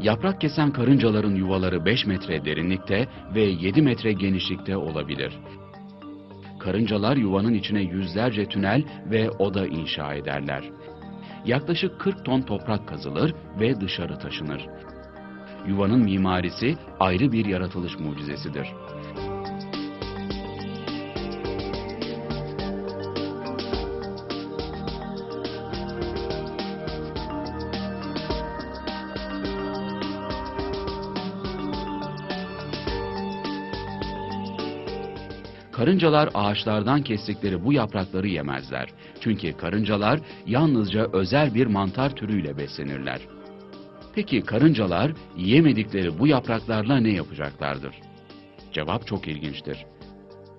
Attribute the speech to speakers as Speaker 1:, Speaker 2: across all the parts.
Speaker 1: Yaprak kesen karıncaların yuvaları 5 metre derinlikte ve 7 metre genişlikte olabilir. Karıncalar yuvanın içine yüzlerce tünel ve oda inşa ederler. Yaklaşık 40 ton toprak kazılır ve dışarı taşınır. Yuvanın mimarisi ayrı bir yaratılış mucizesidir. Karıncalar ağaçlardan kestikleri bu yaprakları yemezler. Çünkü karıncalar yalnızca özel bir mantar türüyle beslenirler. Peki karıncalar yemedikleri bu yapraklarla ne yapacaklardır? Cevap çok ilginçtir.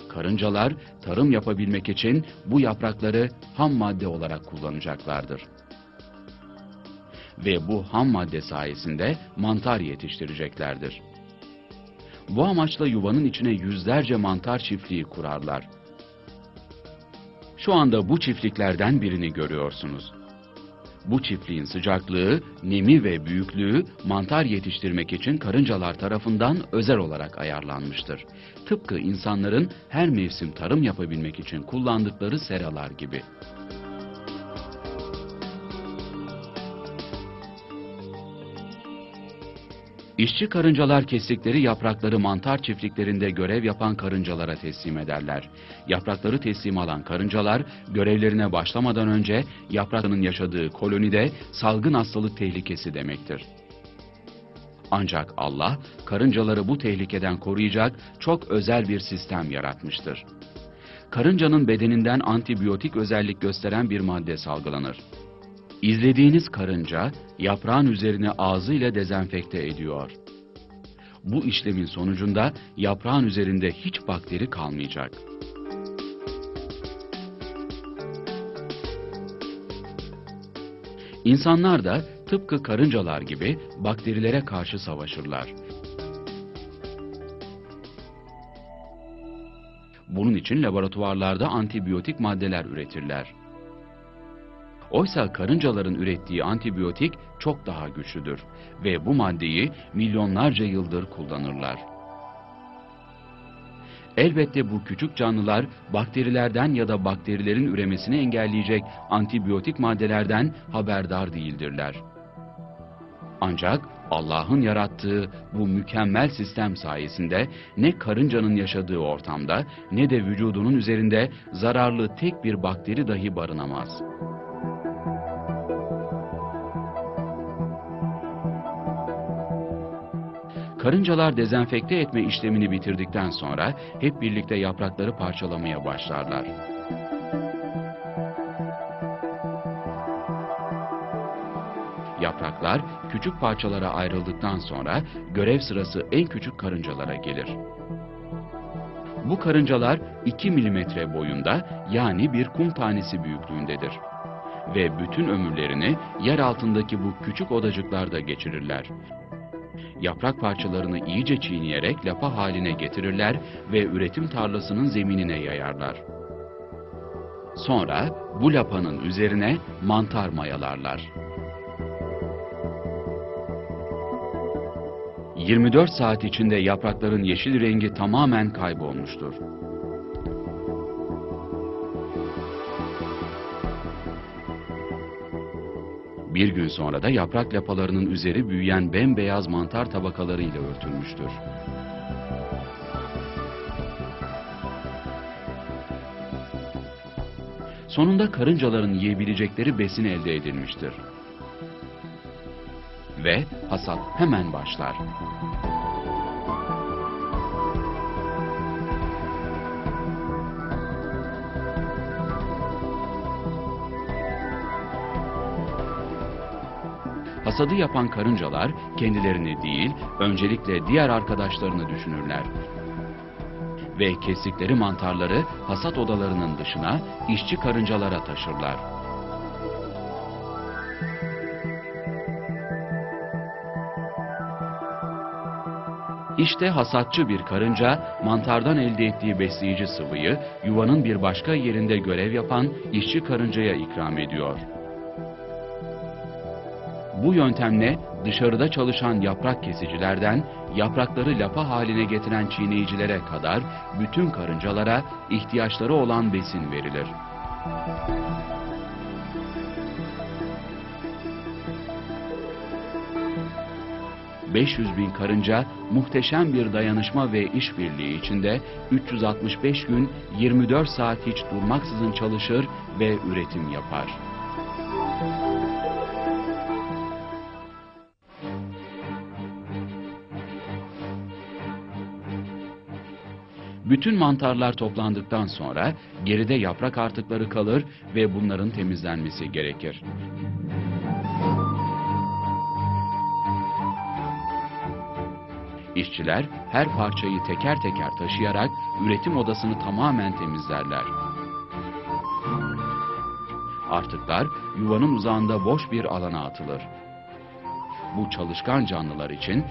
Speaker 1: Karıncalar tarım yapabilmek için bu yaprakları ham madde olarak kullanacaklardır. Ve bu ham madde sayesinde mantar yetiştireceklerdir. Bu amaçla yuvanın içine yüzlerce mantar çiftliği kurarlar. Şu anda bu çiftliklerden birini görüyorsunuz. Bu çiftliğin sıcaklığı, nemi ve büyüklüğü mantar yetiştirmek için karıncalar tarafından özel olarak ayarlanmıştır. Tıpkı insanların her mevsim tarım yapabilmek için kullandıkları seralar gibi. İşçi karıncalar kestikleri yaprakları mantar çiftliklerinde görev yapan karıncalara teslim ederler. Yaprakları teslim alan karıncalar görevlerine başlamadan önce yaprağının yaşadığı kolonide salgın hastalık tehlikesi demektir. Ancak Allah karıncaları bu tehlikeden koruyacak çok özel bir sistem yaratmıştır. Karıncanın bedeninden antibiyotik özellik gösteren bir madde salgılanır. İzlediğiniz karınca yaprağın üzerine ağzıyla dezenfekte ediyor. Bu işlemin sonucunda yaprağın üzerinde hiç bakteri kalmayacak. İnsanlar da tıpkı karıncalar gibi bakterilere karşı savaşırlar. Bunun için laboratuvarlarda antibiyotik maddeler üretirler. Oysa karıncaların ürettiği antibiyotik çok daha güçlüdür ve bu maddeyi milyonlarca yıldır kullanırlar. Elbette bu küçük canlılar bakterilerden ya da bakterilerin üremesini engelleyecek antibiyotik maddelerden haberdar değildirler. Ancak Allah'ın yarattığı bu mükemmel sistem sayesinde ne karıncanın yaşadığı ortamda ne de vücudunun üzerinde zararlı tek bir bakteri dahi barınamaz. Karıncalar dezenfekte etme işlemini bitirdikten sonra hep birlikte yaprakları parçalamaya başlarlar. Yapraklar küçük parçalara ayrıldıktan sonra görev sırası en küçük karıncalara gelir. Bu karıncalar 2 milimetre boyunda yani bir kum tanesi büyüklüğündedir. Ve bütün ömürlerini yer altındaki bu küçük odacıklarda geçirirler yaprak parçalarını iyice çiğneyerek lapa haline getirirler ve üretim tarlasının zeminine yayarlar. Sonra bu lapanın üzerine mantar mayalarlar. 24 saat içinde yaprakların yeşil rengi tamamen kaybolmuştur. Bir gün sonra da yaprak lapalarının üzeri büyüyen bembeyaz mantar tabakalarıyla örtülmüştür. Sonunda karıncaların yiyebilecekleri besin elde edilmiştir. Ve hasat hemen başlar. Hasadı yapan karıncalar kendilerini değil, öncelikle diğer arkadaşlarını düşünürler. Ve kestikleri mantarları hasat odalarının dışına işçi karıncalara taşırlar. İşte hasatçı bir karınca mantardan elde ettiği besleyici sıvıyı yuvanın bir başka yerinde görev yapan işçi karıncaya ikram ediyor. Bu yöntemle dışarıda çalışan yaprak kesicilerden yaprakları lapa haline getiren çiğneyicilere kadar bütün karıncalara ihtiyaçları olan besin verilir. ...500 bin karınca muhteşem bir dayanışma ve işbirliği içinde 365 gün 24 saat hiç durmaksızın çalışır ve üretim yapar. Bütün mantarlar toplandıktan sonra geride yaprak artıkları kalır ve bunların temizlenmesi gerekir. İşçiler her parçayı teker teker taşıyarak üretim odasını tamamen temizlerler. Artıklar yuvanın uzağında boş bir alana atılır. Bu çalışkan canlılar için